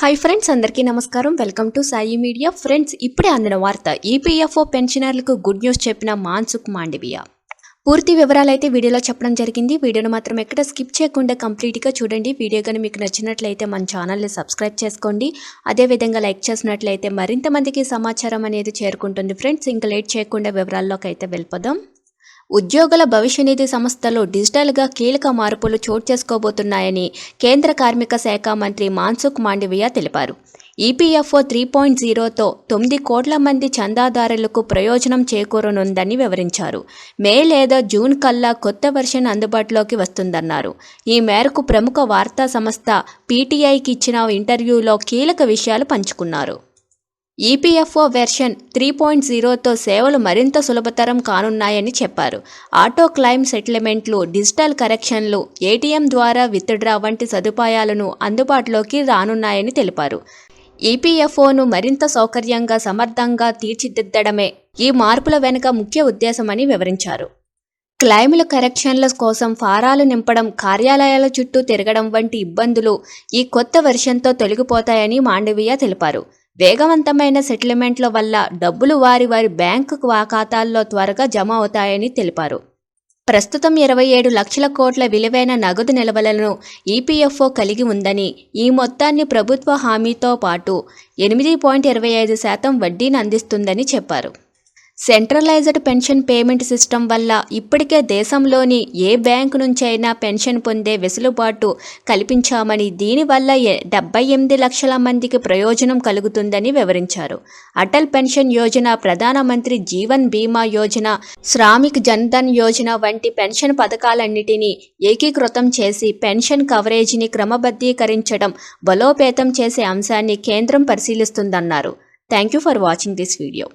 Hi friends అందరికీ నమస్కారం. Welcome to Sai media friends ఇప్పుడే అందిన వార్త ఈపీఎఫ్ఓ పెన్షనర్లకు గుడ్ న్యూస్ చెప్పిన మాన్సుక్ మాండవియా. పూర్తి వివరాలు అయితే వీడియోలో చెప్పడం జరిగింది. వీడియోను మాత్రం ఎక్కడ స్కిప్ చేయకుండా కంప్లీట్గా చూడండి. వీడియో కానీ మీకు నచ్చినట్లయితే మన ఛానల్ని సబ్స్క్రైబ్ చేసుకోండి. అదేవిధంగా లైక్ చేసినట్లయితే మరింత మందికి సమాచారం అనేది చేరుకుంటుంది. ఫ్రెండ్స్ ఇంకా లేట్ చేయకుండా వివరాల్లోకి అయితే వెళ్ళిపోదాం. ఉద్యోగుల భవిష్య నిధి సంస్థలో డిజిటల్గా కీలక మార్పులు చోటు చేసుకోబోతున్నాయని కేంద్ర కార్మిక శాఖ మంత్రి మాన్సుఖ్ మాండవియా తెలిపారు. ఈపీఎఫ్ఓ త్రీ పాయింట్ జీరోతో తొమ్మిది కోట్ల మంది చందాదారులకు ప్రయోజనం చేకూరనుందని వివరించారు. మే లేదా జూన్ కల్లా కొత్త వెర్షన్ అందుబాటులోకి వస్తుందన్నారు. ఈ మేరకు ప్రముఖ వార్తా సంస్థ పీటీఐకి ఇచ్చిన ఇంటర్వ్యూలో కీలక విషయాలు పంచుకున్నారు. ఈపీఎఫ్ఓ వెర్షన్ త్రీ పాయింట్ జీరోతో సేవలు మరింత సులభతరం కానున్నాయని చెప్పారు. ఆటో క్లైమ్ సెటిల్మెంట్లు డిజిటల్ కరెక్షన్లు ఏటీఎం ద్వారా విత్డ్రా వంటి సదుపాయాలను అందుబాటులోకి రానున్నాయని తెలిపారు. ఈపీఎఫ్ఓను మరింత సౌకర్యంగా సమర్థంగా తీర్చిదిద్దడమే ఈ మార్పుల వెనుక ముఖ్య ఉద్దేశమని వివరించారు. క్లైముల కరెక్షన్ల కోసం ఫారాలు నింపడం కార్యాలయాల చుట్టూ తిరగడం వంటి ఇబ్బందులు ఈ కొత్త వెర్షన్తో తొలగిపోతాయని మాండవీయ తెలిపారు. వేగవంతమైన సెటిల్మెంట్ల వల్ల డబ్బులు వారి వారి బ్యాంకు ఖాతాల్లో త్వరగా జమ అవుతాయని తెలిపారు. ప్రస్తుతం ఇరవై ఏడు లక్షల కోట్ల విలువైన నగదు నిల్వలను ఈపీఎఫ్ఓ కలిగి ఉందని ఈ మొత్తాన్ని ప్రభుత్వ హామీతో పాటు ఎనిమిది పాయింట్ ఇరవై ఐదు శాతం వడ్డీని అందిస్తుందని చెప్పారు. సెంట్రలైజ్డ్ పెన్షన్ పేమెంట్ సిస్టమ్ వల్ల ఇప్పటికే దేశంలోని ఏ బ్యాంకు నుంచైనా పెన్షన్ పొందే వెసులుబాటు కల్పించామని దీనివల్ల డెబ్బై ఎనిమిది లక్షల మందికి ప్రయోజనం కలుగుతుందని వివరించారు. అటల్ పెన్షన్ యోజన ప్రధానమంత్రి జీవన్ బీమా యోజన శ్రామిక్ జన్ధన్ యోజన వంటి పెన్షన్ పథకాలన్నిటినీ ఏకీకృతం చేసి పెన్షన్ కవరేజీని క్రమబద్ధీకరించడం బలోపేతం చేసే అంశాన్ని కేంద్రం పరిశీలిస్తుందన్నారు. Thank you for watching this video.